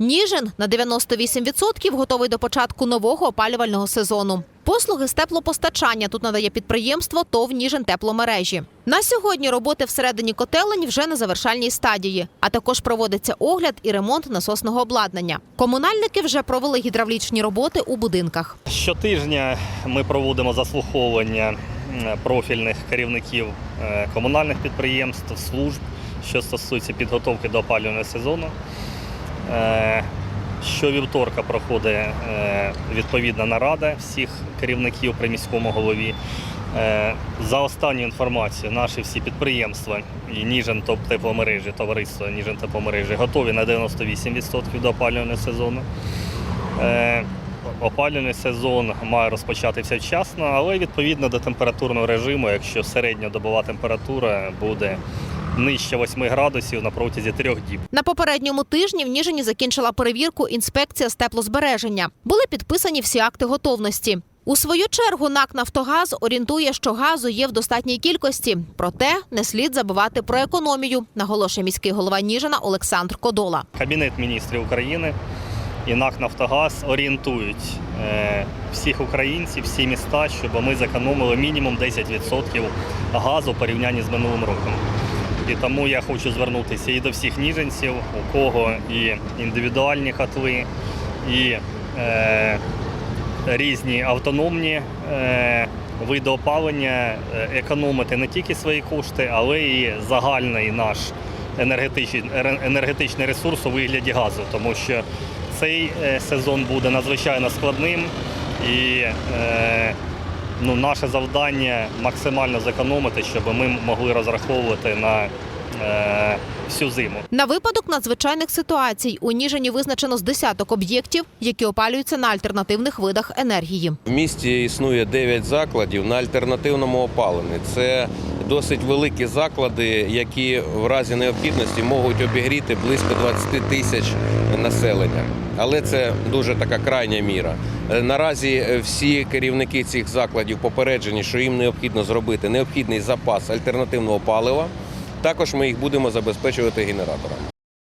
Ніжин на 98% готовий до початку нового опалювального сезону. Послуги з теплопостачання тут надає підприємство ТОВ Ніжин тепломережі. На сьогодні роботи всередині котелень вже на завершальній стадії, а також проводиться огляд і ремонт насосного обладнання. Комунальники вже провели гідравлічні роботи у будинках. Щотижня ми проводимо заслуховування профільних керівників е, комунальних підприємств, служб, що стосується підготовки до опалювального сезону. Е, Щовівторка проходить е, відповідна нарада всіх керівників при міському голові. Е, За останню інформацію, наші всі підприємства і Ніжин тепломережі, товариство Ніжин тепломережі готові на 98% до опалювального сезону. Опалювальний сезон має розпочатися вчасно, але відповідно до температурного режиму, якщо середньодобова температура буде нижче 8 градусів на протязі трьох діб. На попередньому тижні в Ніжині закінчила перевірку інспекція з теплозбереження. Були підписані всі акти готовності. У свою чергу НАК Нафтогаз орієнтує, що газу є в достатній кількості. Проте не слід забувати про економію, наголошує міський голова Ніжина Олександр Кодола. Кабінет міністрів України і НАК Нафтогаз орієнтують е, всіх українців, всі міста, щоб ми зекономили мінімум 10% газу в порівнянні з минулим роком. І тому я хочу звернутися і до всіх ніженців, у кого і індивідуальні котли, і е, різні автономні е, види опалення, е, економити не тільки свої кошти, але і загальний наш енергетичний, енергетичний ресурс у вигляді газу, тому що цей е, сезон буде надзвичайно складним і е, ну, наше завдання максимально зекономити, щоб ми могли розраховувати на е, всю зиму. На випадок надзвичайних ситуацій у Ніжині визначено з десяток об'єктів, які опалюються на альтернативних видах енергії. В місті існує 9 закладів на альтернативному опаленні. Це досить великі заклади, які в разі необхідності можуть обігріти близько 20 тисяч населення. Але це дуже така крайня міра. Е, Наразі е, всі керівники цих закладів попереджені, що їм необхідно зробити необхідний запас альтернативного палива. Також ми їх будемо забезпечувати генераторами.